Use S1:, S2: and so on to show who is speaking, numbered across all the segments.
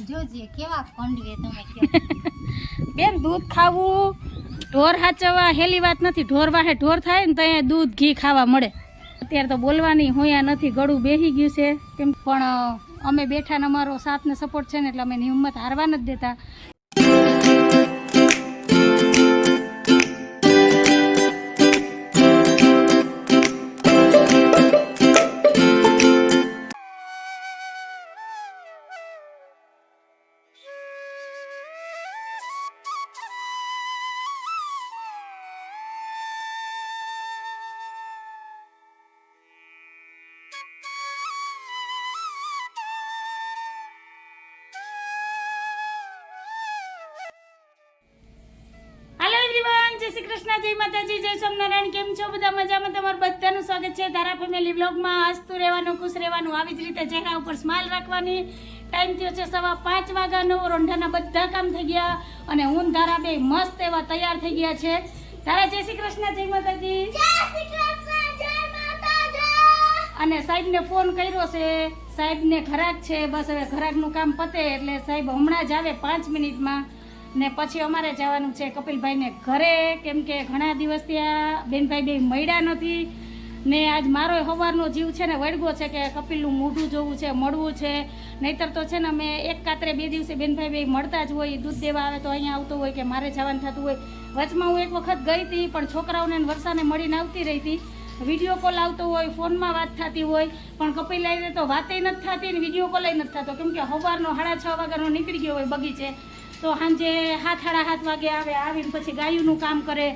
S1: પણ જોજે કેવા કંડવે તમે
S2: બેન, દૂધ ખાવું, ઢોર હાચવવા, હેલી વાત નથી. ઢોર વાહે ઢોર થાય ને ત્યાં દૂધ, ઘી ખાવા મળે. અત્યારે તો બોલવાની હોયા નથી. ગળું બેહી ગયું છે. કેમ પણ અમે બેઠા અમારો સાથ ને સપોર્ટ છે ને એટલે અમે હિંમત હારવા નથી દેતા. જય શ્રી કૃષ્ણ જય માતાજી જય સ્વામિનારાયણ કેમ છો? બધા મજામાં? તમારું બધાનું સ્વાગત છે ધારા ફેમિલી વ્લોગમાં. હસતું રહેવાનું ખુશ રહેવાનું આવી જ રીતે ચહેરા ઉપર સ્માઇલ રાખવાની. ટાઈમ થયો છે સવા પાંચ વાગ્યાનો. રોંઢાના બધા કામ થઈ ગયા અને હું ધારા બે મસ્ત એવા તૈયાર થઈ ગયા છે. ધારા જય શ્રી કૃષ્ણ જય માતાજી. અને સાહેબને ફોન કર્યો છે. સાહેબને ખરાક છે. બસ હવે ખરાકનું કામ પતે એટલે સાહેબ હમણાં જ આવે પાંચ મિનિટમાં. ને પછી અમારે જવાનું છે કપિલભાઈને ઘરે. કેમ કે ઘણા દિવસથી આ બેનભાઈ બે મળ્યા નથી. ને આજ મારો સવારનો જીવ છે ને વળગો છે કે કપિલનું મોઢું જોવું છે, મળવું છે. નહીતર તો છે ને અમે એક કાતરે બે દિવસે બેનભાઈ બે મળતા જ હોય, દૂધ દેવા આવે તો અહીંયા આવતો હોય કે મારે જવાનું થતું હોય. વચમાં હું એક વખત ગઈ હતી, પણ છોકરાઓને વરસાને મળીને આવતી રહી હતી. વીડિયો કોલ આવતો હોય, ફોનમાં વાત થતી હોય, પણ કપિલ લઈને તો વાતે નથી થતી ને વીડિયો કોલ નથી થતો. કેમ કે સવારનો સાડા છ વાગ્યાનો નીકળી ગયો હોય બગીચે. તો સાંજે હાથ સાડા હાથ વાગે આવે, આવીને પછી ગાયુંનું કામ કરે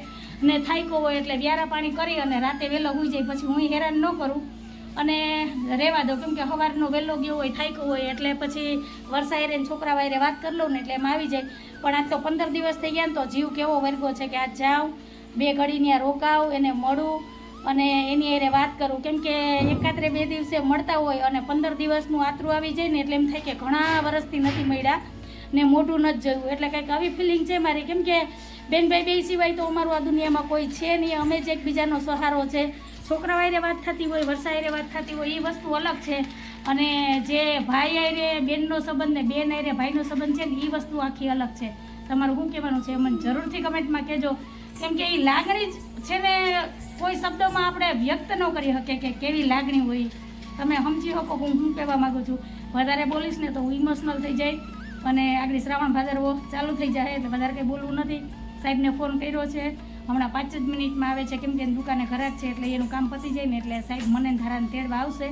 S2: ને થાયકો હોય એટલે વ્યારા પાણી કરી અને રાતે વહેલો હોઈ જાય, પછી હું હેરાન ન કરું. અને રહેવા દો કેમ કે સવારનો વહેલો ગયો હોય, થાયકો હોય, એટલે પછી વરસા હેરે છોકરા વાયરે વાત કરી લઉં ને એટલે એમ આવી જાય. પણ આજ તો પંદર દિવસ થઈ ગયા ને તો જીવ કેવો વર્ગો છે કે આજ જાઉં, બે ઘડી ત્યાં રોકાવ એને મળું અને એની એરે વાત કરું. કેમ કે એકાત્રે બે દિવસે મળતા હોય અને પંદર દિવસનું આતરું આવી જાય ને એટલે એમ થાય કે ઘણા વર્ષથી નથી મળ્યા. ને મોઢું નથી જોયું. એટલે કંઈક આવી ફિલિંગ છે મારી. કેમ કે બેનભાઈ બે સિવાય તો અમારું આ દુનિયામાં કોઈ છે નહીં. અમે જ એકબીજાનો સહારો છે. છોકરા વાયરે વાત થતી હોય વર્ષા હારે વાત થતી હોય, એ વસ્તુ અલગ છે. અને જે ભાઈ આયરે, બેનનો સંબંધ ને બેન આયરે, ભાઈનો સંબંધ છે ને એ વસ્તુ આખી અલગ છે. તમારું શું કહેવાનું છે? મને જરૂરથી કમેન્ટમાં કહેજો. કેમ કે એ લાગણી જ છે ને, કોઈ શબ્દોમાં આપણે વ્યક્ત ન કરી શકીએ કે કેવી લાગણી હોય. તમે સમજી શકો હું શું કહેવા માગું છું. વધારે બોલીશ ને તો હું ઇમોશનલ થઈ જાય. અને આગળ શ્રાવણ ભાદરવો ચાલુ થઈ જાય એટલે વધારે કંઈ બોલવું નથી. સાહેબને ફોન કર્યો છે. હમણાં પાંચ જ મિનિટમાં આવે છે, કેમ કે દુકાને ખરાબ છે, એટલે એનું કામ પતી જાય ને, એટલે સાહેબ મને ધારાને તેડવા આવશે.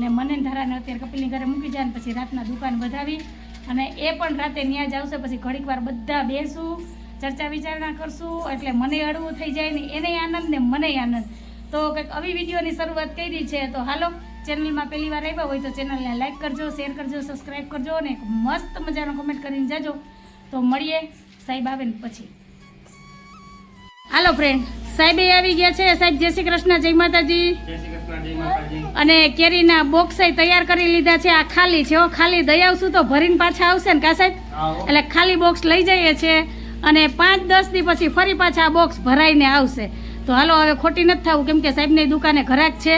S2: ને મને ધારાને અત્યારે કપિલની ઘરે મૂકી જાય ને, પછી રાતના દુકાન વધાવી. અને એ પણ રાતે ત્યાં જ આવશે, પછી ઘડીક વાર બધા બેસું, ચર્ચા વિચારણા કરશું, એટલે મને હળવું થઈ જાય ને, એને આનંદ ને મને આનંદ. તો કંઈક આવી વિડીયોની શરૂઆત કરી છે, તો હાલો. ચેનલમાં પહેલી વાર આવ્યા હોય તો ચેનલને લાઈક કરજો શેર કરજો સબસ્ક્રાઈબ કરજો અને એક મસ્ત મજાનો કમેન્ટ કરીને જાજો. તો મળીએ સાહેબ આવે ને પછી. હાલો ફ્રેન્ડ સાહેબ આવી ગયા છે. સાહેબ જય શ્રી કૃષ્ણ જય માતાજી. અને કેરીના બોક્સ તૈયાર કરી લીધા છે. આ ખાલી છે હો ખાલી દઈ આવશું તો ભરીને પાછા આવશે ને કા સાહેબ? એટલે ખાલી બોક્સ લઈ જઈએ છે અને પાંચ દસ દી પછી ફરી પાછા આ બોક્સ ભરાઈને આવશે. તો હાલો હવે ખોટી નથી થવું. કેમ કે સાહેબની દુકાને ઘરાક છે.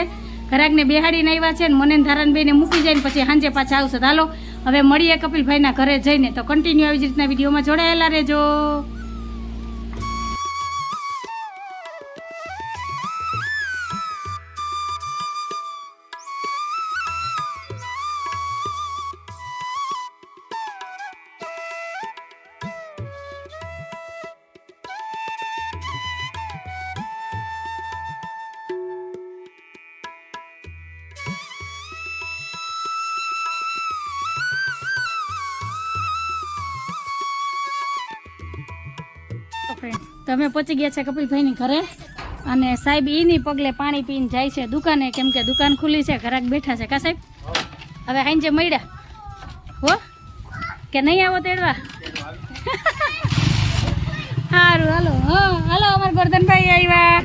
S2: ઘરાકને બેહાડીને આવ્યા છે ને મને ને ધારાનભાઈને મૂકી જાય ને પછી સાંજે પાછા આવશે. હાલો, હવે મળીએ કપિલભાઈના ઘરે જઈને. તો કન્ટિન્યુ આવી જ રીતના વિડીયોમાં જોડાયેલા રહેજો. તો તમે પહોંચી ગયા છે કપિલભાઈની ઘરે અને સાહેબ એની પગલે પાણી પીને જાય છે દુકાને, કેમ કે દુકાન ખુલ્લી છે, ઘરાક બેઠા છે. કા સાહેબ? હવે સાંજે મળ્યા. હો? કે નહીં આવો તેડવા? સારું હાલો. હાલો, અમાર ગોરધનભાઈ આવ્યા.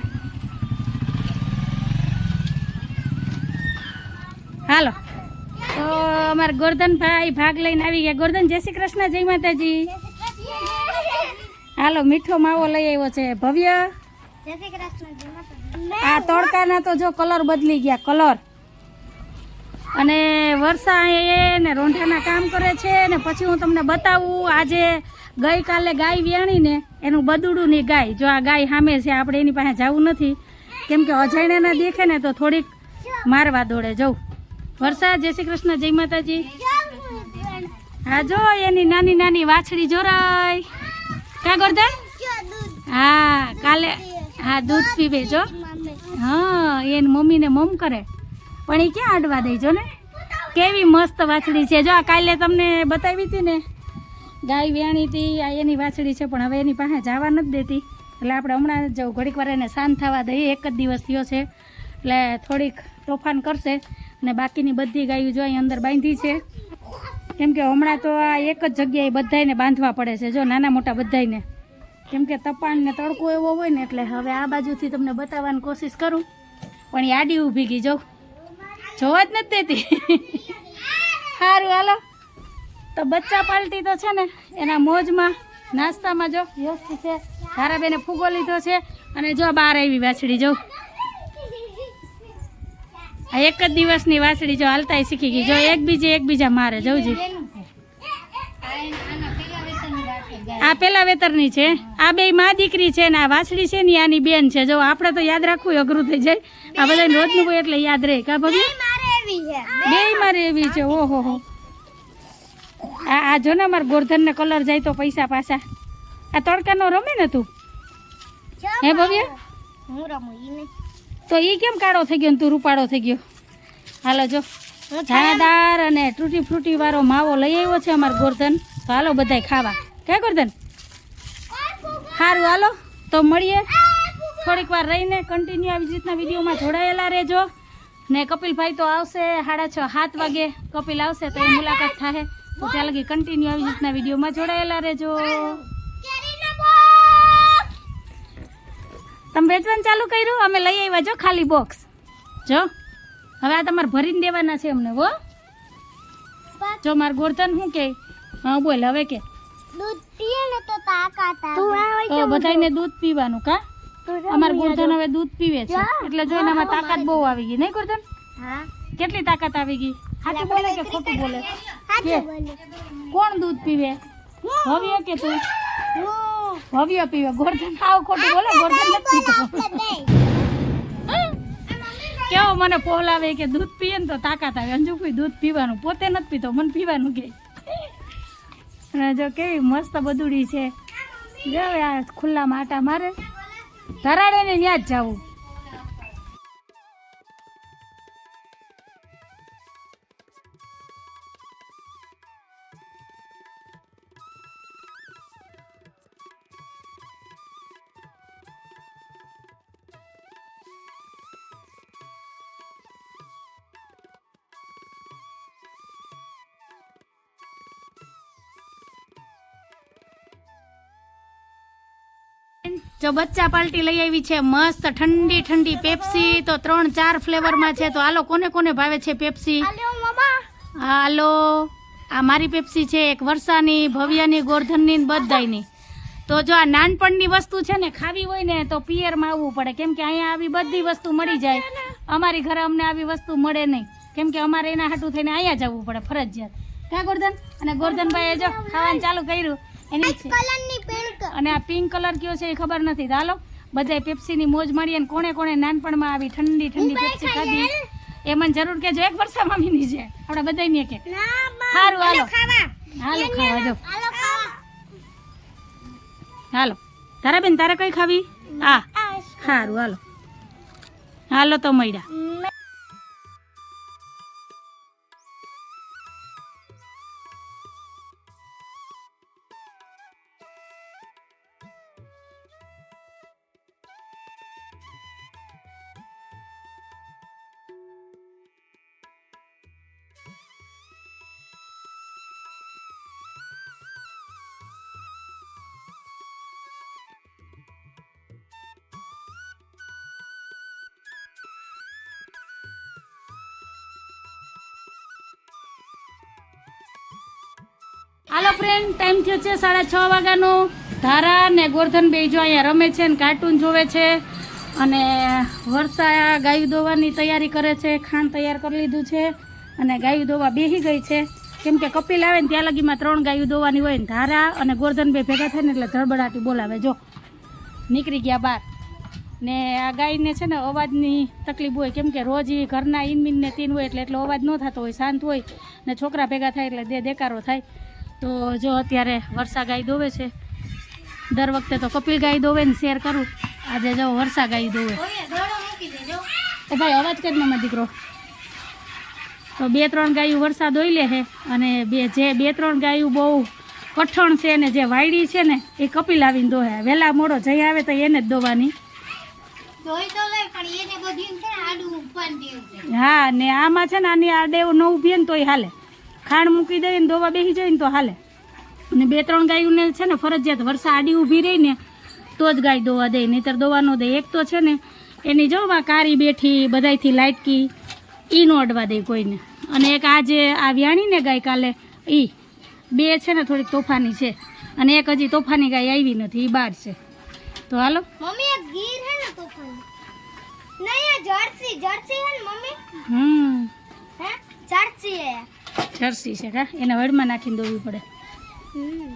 S2: હાલો. તો અમારા ગોરધનભાઈ ભાગ લઈને આવી ગયા. ગોરધન, જય શ્રી કૃષ્ણ, જય માતાજી. હાલો મીઠો માવો લઈ આવ્યો છે. ભવ્ય? આ તડકાના તો જો કલર બદલી ગયા કલર. અને વર્ષા એ ને રોંઢાના કામ કરે છે ને પછી હું તમને બતાવું આજે ગઈકાલે ગાય વ્યાણીને એનું બદુડું ની ગાય. જો આ ગાય સામે છે આપણે એની પાસે જવું નથી. કેમ કે અજાણ્યાના દેખે ને તો થોડીક મારવા દોડે. જવું વર્ષા જય શ્રી કૃષ્ણ જય માતાજી. હા જો એની નાની નાની વાછડી જોરાય. ક્યાં ગોરધન? હા, કાલે, હા, દૂધ પીવે જો હા, એની મમ્મીને મમ કરે. પણ એ ક્યાં અડવા દેજો ને? કેવી મસ્ત વાછડી છે. જો, આ કાલે તમને બતાવી હતી ને, ગાય વેણી હતી, આ એની વાછડી છે, પણ હવે એની પાસે જવા નથી દેતી. એટલે આપણે હમણાં જ જવું ઘડીક વાર એને શાંત થવા દઈએ, એક જ દિવસ થયો છે. એટલે થોડીક તોફાન કરશે. અને બાકીની બધી ગાયો જો અહીં અંદર બાંધી છે. કેમ કે હમણાં તો આ એક જ જગ્યાએ બધાયને બાંધવા પડે છે. જો નાના મોટા બધાયને. કેમ કે તપાન ને તડકો એવો હોય ને એટલે હવે આ બાજુથી તમને બતાવવાની કોશિશ કરું. પણ આડી ઊભી ગઈ જો. જોવા જ નથી દેતી. સારું હાલો. તો બચ્ચા પાલટી તો છે ને, એના મોજમાં, નાસ્તામાં જો, વ્યવસ્થિત છે. ધારાબેને ફૂગો લીધો છે અને જો બહાર આવી વાછડી, જો. આ એક જ દિવસની વાસળી જો હાલતાય શીખી ગઈ. જો એકબીજે એકબીજા મારે જવજી આ પેલા વેતરની છે. આ બે માં દીકરી છે ને આ વાસળી છે ને આની બેન છે. જો આપણે તો યાદ રાખવું અઘરું થઈ જાય. આ બધા રોજનું હોય એટલે યાદ રહે. કા ભાભી બે મારે એવી છે. ઓહો હો. આ આ જો ને અમારા ગોરધનને કલર જાય તો પૈસા પાછા. આ તડકાનો રમે ને તું? હે ભવ્ય?
S1: હું રમું
S2: તો એ કેમ કાળો થઈ ગયો ને તું રૂપાળો થઈ ગયો? હાલો જો. છાયાદાર અને તૂટી ફ્રૂટી વાળો માવો લઈ આવ્યો છે અમારો ગોરધન. તો હાલો બધાય ખાવા. કે ગોરધન? સારું હાલો. તો મળીએ. થોડીક વાર રહીને કન્ટિન્યુ આવી રીતના વિડીયોમાં જોડાયેલા રહેજો. ને કપિલભાઈ તો આવશે સાડા છ, સાત વાગે. કપિલ આવશે તો એ મુલાકાત થાય તો ત્યાં લગી કન્ટિન્યુ આવી રીતના વિડીયોમાં જોડાયેલા રહેજો. તમે વેચવાનું ચાલુ કર્યું? અમે લઈ આવ્યા જો ખાલી બોક્સ જો હવે આ તમારે ભરીને દેવાના છે અમને હો. જો માર ગોરધન શું કે? હા બોલ હવે કે.
S1: દૂધ પીએ ને તો તાકાત આવે.
S2: તો બધાયને દૂધ પીવાનું કા? અમાર ગોરધન હવે દૂધ પીવે છે. એટલે જો એનામાં તાકાત બહુ આવી ગઈ નહીં ગોરધન?
S1: હા.
S2: કેટલી તાકાત આવી ગઈ? સાચું બોલે કે ખોટું બોલે? કોણ દૂધ પીવે? હવે કે તું? ભવ્ય પીવે. ગોરધન આવ ખોટું બોલે ગોરધન નથી કેવો મને પહોલાવે કે દૂધ પીએ ને તો તાકાત આવે. અંજુ કોઈ દૂધ પીવાનું પોતે નથી પીતો મને પીવાનું કે. અને જો કેવી મસ્ત બધુડી છે. જો આ ખુલ્લા આટા મારે. ધરાડે ને ત્યાં જ જવું. જો બચ્ચા પાર્ટી લઈ આવી છે મસ્ત ઠંડી ઠંડી પેપ્સી તો ત્રણ ચાર ફ્લેવરમાં છે. તો હાલો કોને કોને ભાવે છે પેપ્સી હાલો આ મારી પેપ્સી છે એક વર્ષાની ભવ્યની ગોરધનની બધાની તો જો આ નાનપણની વસ્તુ છે ને ખાવી હોય ને તો પિયરમાં આવવું પડે. કેમ કે અહીંયા આવી બધી વસ્તુ મળી જાય. અમારી ઘરે અમને આવી વસ્તુ મળે નહીં. કેમ કે અમારે એના હાટું થઈને અહીંયા જવું પડે ફરજિયાત. ક્યાં ગોરધન? અને ગોરધનભાઈએ જો ખાવાનું ચાલુ કર્યું. એની છે. અને આ પિંક કલર કયો છે એ ખબર નથી. ચાલો બધા બધાય પેપ્સીની મોજ મારી અને કોણે કોણે નાનપણમાં આવી ઠંડી ઠંડી પેપ્સી ખાધી. એ મને જરૂર કેજો એક વર્ષા મામીની છે. આપણે બધાયની કે સારું હાલો. હાલો ખાવા. જો
S1: હાલો
S2: તારા બેન તારે કઈ ખાવી? હા. સારું હાલો. હાલો તો મળ્યા. હાલો ફ્રેન્ડ ટાઈમ થયો છે સાડા છ વાગ્યાનો. ધારા ને ગોરધન બે જો અહીંયા રમે છે ને કાર્ટૂન જોવે છે અને વર્ષા ગાયું દોવાની તૈયારી કરે છે, ખાંડ તૈયાર કરી લીધું છે અને ગાયું દોવા બેસી ગઈ છે. કેમ કે કપિલ આવે ને ત્યાં લગીમાં ત્રણ ગાયું દોવાની હોય ને ધારા અને ગોરધન બે ભેગા થાય ને એટલે ધડબડાટી બોલાવે. જો, નીકળી ગયા બહાર ને આ ગાયને છે ને અવાજની તકલીફ હોય, કેમ કે રોજ એ ઘરના ઇનમિનને તીન હોય એટલે એટલો અવાજ ન થતો હોય, શાંત હોય ને છોકરા ભેગા થાય એટલે દે દેકારો થાય. તો જો અત્યારે વર્ષા ગાય દોવે છે દર વખતે તો કપિલ ગાય દોવે ને શેર કરું. આજે જો વર્ષા ગાય દોવે. એ ભાઈ અવાજ કરી ને દીકરો. તો બે ત્રણ ગાયું વરસાદ દોઈ લે છે અને બે જે બે ત્રણ ગાયું બહુ કઠણ છે ને જે વાયડી છે ને એ કપિલ આવીને દોહે. વહેલા મોડો જઈ આવે તો એને જ દોવાની. હા ને આમાં છે ને આની આડે ન ઊભી ને તોય હાલે. ખાંડ મૂકી દઈએ ને દોવા બેસી જાય ને તો હાલે. અને બે ત્રણ ગાયોને છે ને ફરજિયાત વરસા આડી ઊભી રહી ને તો જ ગાય દોવા દે નહીતર દોવા ન દે. એક તો છે ને એની જો આ કારી બેઠી બધાયથી લાઇટકી એ ન અડવા દે કોઈને. અને એક આજે આ વ્યાણી ને ગાય કાલે એ બે છે ને થોડીક તોફાની છે. અને એક હજી તોફાની ગાય આવી નથી એ બહાર છે. તો હાલો.
S1: મમ્મી એક ગીર હે ને તો નહીં જર્સી જર્સી હે ને મમ્મી?
S2: હમ.
S1: હે જર્સી હે
S2: જર્સી છે કા એને વડમાં નાખીને દોવી પડે
S1: હમ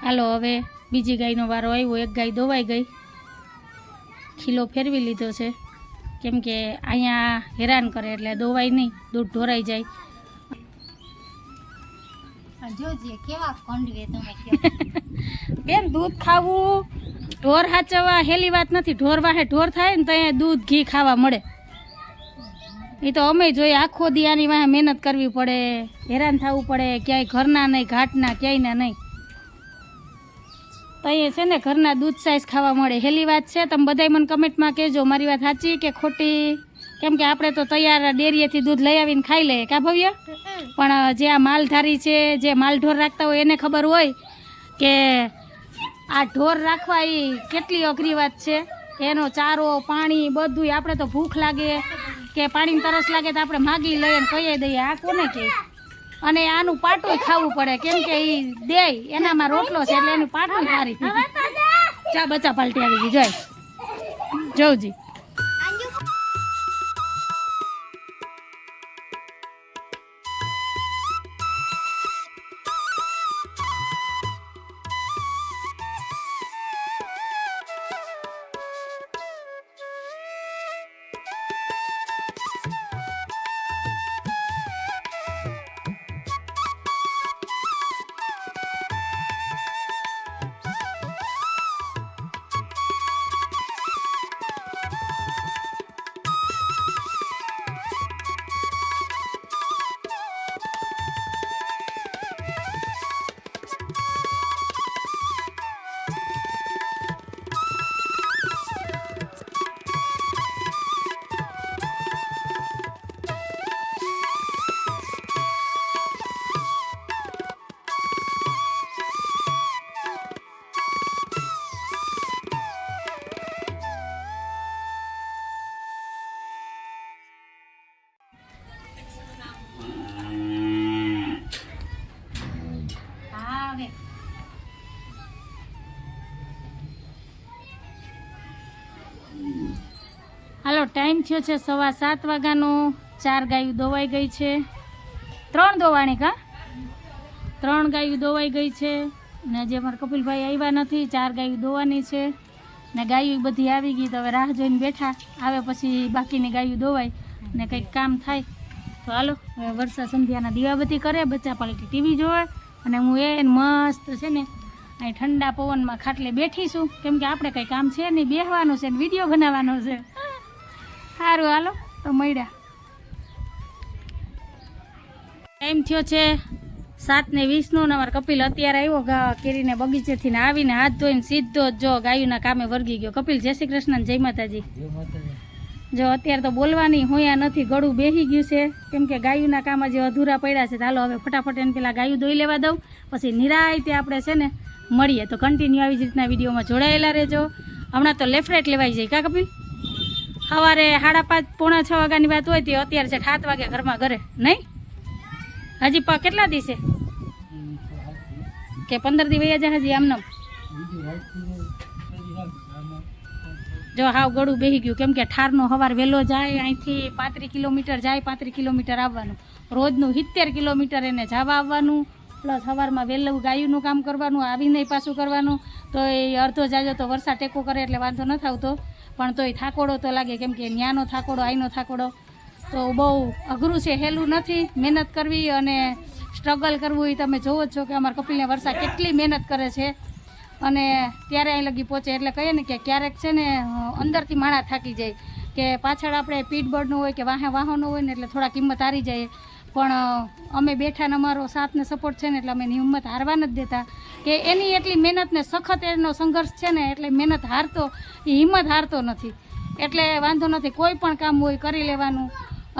S2: હાલો હવે બીજી ગાયનો વારો આવ્યો એક ગાય દોવાઈ ગઈ. ખીલો ફેરવી લીધો છે. કેમ કે અહીંયા હેરાન કરે એટલે દોવાય નહીં દૂધ ઢોરાઈ જાય.
S1: જોજે કેવા કંડવે તમે
S2: બેન દૂધ ખાવું ઢોર હાચવવા હેલી વાત નથી. ઢોર વાહે ઢોર થાય ને તો અહીંયા દૂધ ઘી ખાવા મળે. એ તો અમે જોઈએ આખો દિયાની વાહે મહેનત કરવી પડે હેરાન થવું પડે ક્યાંય ઘરના નહીં ઘાટના ક્યાંયના નહીં. તો એ છે ને ઘરના દૂધ સાઈઝ ખાવા મળે. હેલી વાત છે તમે બધાય મને કમેન્ટમાં કહેજો મારી વાત સાચી કે ખોટી? કેમ કે આપણે તો તૈયાર ડેરીએથી દૂધ લઈ આવીને ખાઈ લઈએ કા ભવ્ય? પણ જે આ માલધારી છે જે માલઢોર રાખતા હોય એને ખબર હોય કે આ ઢોર રાખવા એ કેટલી અઘરી વાત છે. એનો ચારો પાણી બધું આપણે તો ભૂખ લાગે કે પાણીની તરસ લાગે તો આપણે માગી લઈએ કહીએ કહી દઈએ. આ કોને કે અને આનું પાટું ખાવું પડે. કેમ કે એ દે એનામાં રોટલો છે એટલે એનું પાટું ખારી ચા બચા પાલટી આવી ગઈ જોઈ જોઉજી ટાઈમ થયો છે, સવા સાત વાગ્યાનો ચાર ગાયું દોવાઈ ગઈ છે. ત્રણ દોવાણી કા? ત્રણ ગાયું દોવાઈ ગઈ છે. ને જે મારા કપિલભાઈ આવ્યા નથી, ચાર ગાયું દોવાની છે. ને ગાયું બધી આવી ગઈ, તો હવે રાહ જોઈને બેઠા. આવે પછી બાકીની ગાયું દોવાય ને કંઈક કામ થાય. તો હાલો, હવે વરસાદ સંધ્યાના દીવાબત્તી કરે, બચ્ચા પાલટી ટીવી જોવે. અને હું એ મસ્ત છે ને, અહીં ઠંડા પવનમાં ખાટલે બેઠીશું કેમ કે આપણે કંઈ કામ છે નહીં, બેહવાનું છે ને, વીડિયો બનાવવાનો છે. સારું હાલો તો મળ્યા. ટાઈમ થયો છે સાત ને વીસનો ને અમારે કપિલ અત્યારે આવ્યો ગા કેરીને બગીચેથી ને આવીને હાથ ધોઈને સીધો જ જો ગાયુના કામે વર્ગી ગયો. કપિલ જય શ્રી કૃષ્ણ જય માતાજી. જો અત્યારે તો બોલવાની હોયા નથી ગળું બેસી ગયું છે. કેમ કે ગાયુના કામ જે અધૂરા પડ્યા છે ચાલો હવે ફટાફટ એને પેલા ગાયું દોઈ લેવા દઉં. પછી નિરાયતે આપણે છે ને મળીએ. તો કન્ટિન્યુ આવી જ રીતના વિડીયોમાં જોડાયેલા રહેજો. હમણાં તો લેફ્ટ રાઈટ લેવાઈ જાય કા કપિલ? સવારે સાડા પાંચ, પોણા છ વાગ્યાની વાત હોય તે અત્યારે છે સાત વાગે ઘરમાં ઘરે. નહીં? હજી પા કેટલા દિવસે? કે પંદર દી વૈયા જાય હજી આમનામ? જો હાવ ગળું બેહી ગયું. કેમ કે ઠારનો હવાર વહેલો જાય, અહીંથી પાંત્રીસ કિલોમીટર જાય, પાંત્રીસ કિલોમીટર આવવાનું. રોજનું સિત્તેર કિલોમીટર એને જવા આવવાનું. પ્લસ સવારમાં વહેલું ગાયુંનું કામ કરવાનું, આવીને પાછું કરવાનું. તો એ અડધો જાજો તો વરસાદ ટેકો કરે એટલે વાંધો ન આવતો પણ તોય થાકોડો તો લાગે, કેમ કે ન્યાનો થાકોડો, આઈનો થાકોડો. તો બહુ અઘરું છે, હેલું નથી. મહેનત કરવી અને સ્ટ્રગલ કરવું એ તમે જોવો જ છો કે અમારા કપિલને વર્ષા કેટલી મહેનત કરે છે. અને ત્યારે અહીં લગી પહોંચે, એટલે કહીએ ને કે ક્યારેક છે ને અંદરથી માણા થાકી જાય. કે પાછળ આપણે પીઠ બળનું હોય કે વાહે વાહનો હોય ને, એટલે થોડા કિંમત હારી જાય. પણ અમે બેઠા ને અમારો સાથ ને સપોર્ટ છે ને, એટલે અમે હિંમત હારવા નથી દેતા. કે એની એટલી મહેનત ને સખત એનો સંઘર્ષ છે ને એટલે મહેનત હારતો એ હિંમત હારતો નથી. એટલે વાંધો નથી, કોઈ પણ કામ હોય કરી લેવાનું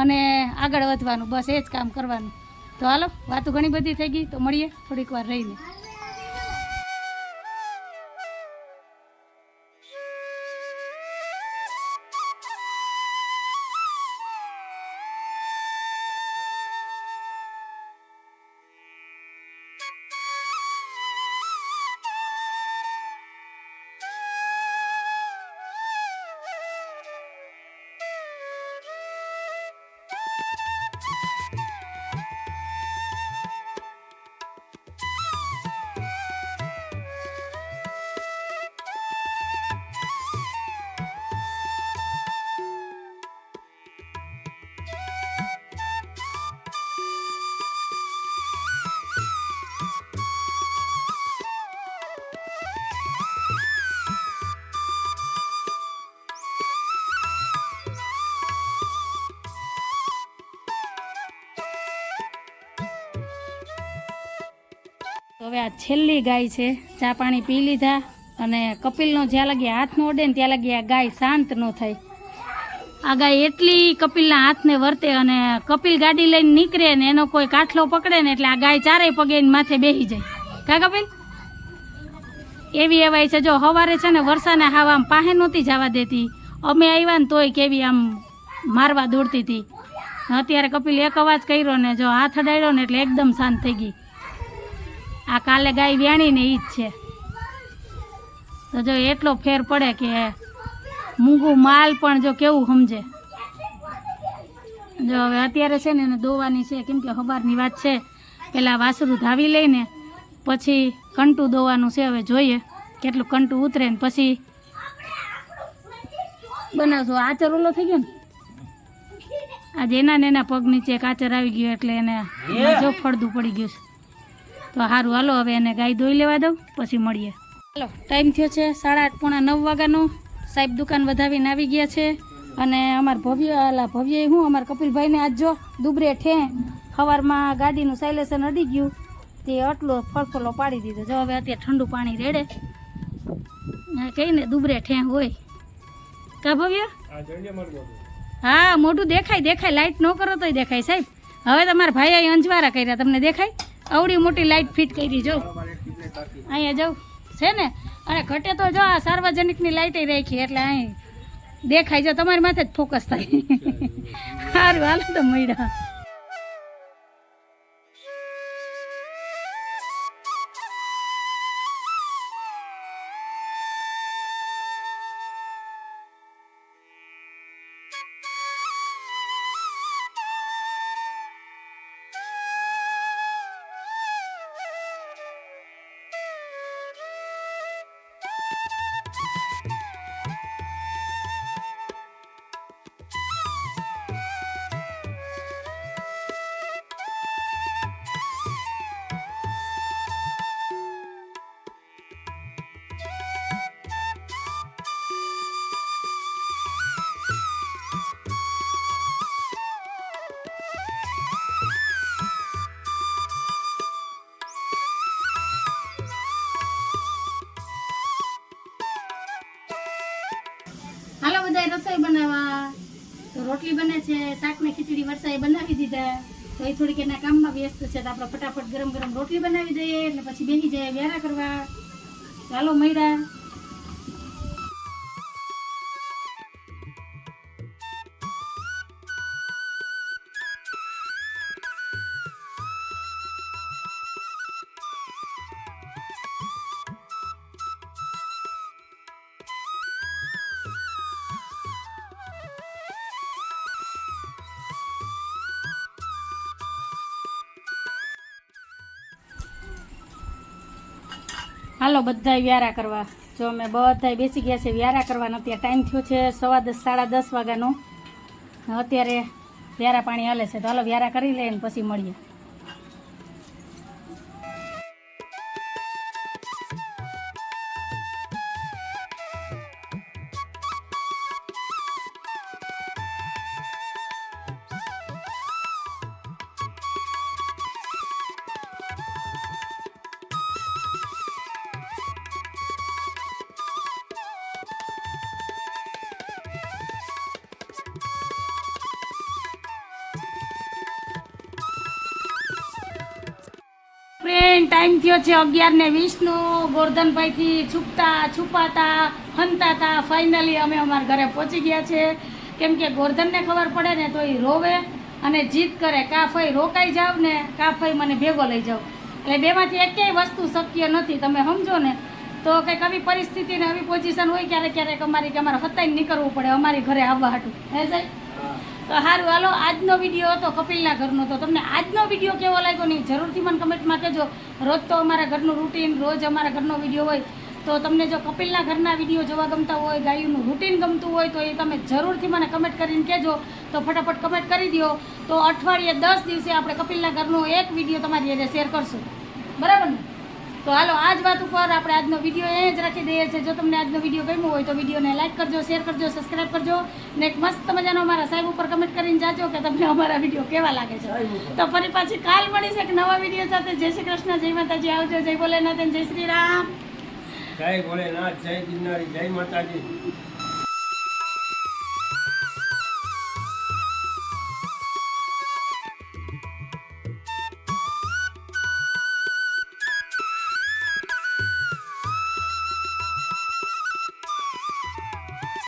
S2: અને આગળ વધવાનું, બસ એ જ કામ કરવાનું. તો હાલો, વાતો ઘણી બધી થઈ ગઈ, તો મળીએ થોડીક વાર રહીને. છેલ્લી ગાય છે. ચા પાણી પી લીધા અને કપિલનો જ્યાં લગી હાથ ઓડે ને ત્યાં લગી આ ગાય શાંત ન થાય આ ગાય એટલી કપિલના હાથને વર્તે અને કપિલ ગાડી લઈને નીકળે ને એનો કોઈ કાઠલો પકડે ને એટલે આ ગાય ચારેય પગે માથે બેસી જાય. કા કપિલ? એવી એવાય છે જો સવારે છે ને વરસાને હાવ આમ પાહે નહોતી જવા દેતી. અમે આવ્યા ને તોય કેવી આમ મારવા દોડતી હતી. અત્યારે કપિલ એક અવાજ કર્યો ને જો હાથ અડાડ્યો ને એટલે એકદમ શાંત થઈ ગઈ. આ કાલે ગાય વેણીને ઈ જ છે. તો જો એટલો ફેર પડે કે મૂંગું માલ પણ જો કેવું સમજે. જો હવે અત્યારે છે ને એને દોવાની છે કેમ કે હવારની વાત છે. પેલા વાસરું ધાવી લઈને પછી કંટું દોવાનું છે હવે જોઈએ કેટલું કંટું ઉતરે ને પછી બનાવશો. આચર ઓલો થઈ ગયો ને? આજે એના ને એના પગ નીચે એક આચર આવી ગયો એટલે એને જો ફળદું પડી ગયું છે. તો સારું હાલો હવે એને ગાય ધોઈ લેવા દઉં પછી મળીએ. હાલો ટાઈમ થયો છે સાડા આઠ પોણા નવ વાગ્યાનો. સાહેબ દુકાન વધાવીને આવી ગયા છે. અને અમારા ભવ્ય અલા ભવ્ય હું અમારા કપિલભાઈને આજ જો દુબરે ઠે સવારમાં ગાડીનું સાયલેશન અડી ગયું. તે આટલો ફળફળો પાડી દીધો. જો હવે અત્યારે ઠંડુ પાણી રેડે. કહીને દુબરે ઠે હોય. કા ભવ્ય? હા મોઢું દેખાય દેખાય. લાઈટ ન કરો તોય દેખાય સાહેબ. હવે તમારા ભાઈએ અંજવારા કર્યા. તમને દેખાય? આવડી મોટી લાઇટ ફિટ કરી જો. અહીંયા જાઉં છે ને? અને ઘટે તો જો આ સાર્વજનિકની લાઈટ રાખી એટલે અહીં દેખાય જો તમારી માથે જ ફોકસ થાય. સારું હાલ તો મળ્યા. બધા રસોઈ બનાવવા. તો રોટલી બને છે શાક ને ખીચડી વરસાઈ બનાવી દીધા. તો એ થોડીક એના કામમાં વ્યસ્ત છે, તો આપણે ફટાફટ ગરમ ગરમ રોટલી બનાવી દઈએ એટલે પછી બેસી જાય વ્યારા કરવા. ચાલો મયરા હાલો, બધાય વ્યારા કરવા. જો અમે બધાય બેસી ગયા છે, વ્યારા કરવાનો અત્યારે ટાઈમ થયો છે સવા દસ, સાડા દસ વાગ્યાનો. અત્યારે વ્યારા પાણી હાલે છે. તો હાલો, વ્યારા કરી લઈએ ને પછી મળીએ. ફ્રેન્ડ ટાઈમ થયો છે અગિયાર ને વીસનો. ગોરધનભાઈથી છુપતા છુપાતા, હંતાતા ફાઇનલી અમે અમારા ઘરે પહોંચી ગયા છે. કેમ કે ગોરધનને ખબર પડે ને તો એ રોવે અને જીદ કરે કા ફઈ રોકાઈ જાવ ને કા ફઈ મને ભેગો લઈ જાવ. એટલે બેમાંથી એકેય વસ્તુ શક્ય નથી, તમે સમજો ને. તો કંઈક આવી પરિસ્થિતિ ને આવી પોઝિશન હોય, ક્યારેક ક્યારેક અમારી કે અમારે હતાઈ નીકળવું પડે, અમારી ઘરે આવવા હાટું. હે સાહેબ? તો સારું હાલો, આજનો વીડિયો હતો કપિલના ઘરનો. તો તમને આજનો વીડિયો કેવો લાગ્યો નહીં? જરૂરથી મને કમેન્ટમાં કહેજો. રોજ તો અમારા ઘરનું રૂટીન રોજ અમારા ઘરનો વીડિયો હોય. તો તમને જો કપિલના ઘરના વીડિયો જોવા ગમતા હોય, ગાયુંનું રૂટીન ગમતું હોય, તો એ તમે જરૂરથી મને કમેન્ટ કરીને કહેજો. તો ફટાફટ કમેન્ટ કરી દો તો અઠવાડિયે દસ દિવસે આપણે કપિલના ઘરનો એક વીડિયો તમારી એને શેર કરશું. બરાબર ને? તો હાલો આ જ વાત ઉપર આપણે આજનો વીડિયો એ જ રાખી દઈએ છીએ. જો તમને આજનો વીડિયો ગમ્યો હોય તો વિડીયોને લાઈક કરજો શેર કરજો સબસ્ક્રાઈબ કરજો ને એક મસ્ત મજાનો અમારા સાહેબ ઉપર કમેન્ટ કરીને જાજો કે તમને અમારા વીડિયો કેવા લાગે છે. તો ફરી પાછી કાલ મળી છે એક નવા વીડિયો સાથે. જય શ્રી કૃષ્ણ જય માતાજી. આવજો જય ભોલેનાથ જય શ્રી રામ.
S3: જય ભોલેનાથ જય ગિરનારી જય માતાજી.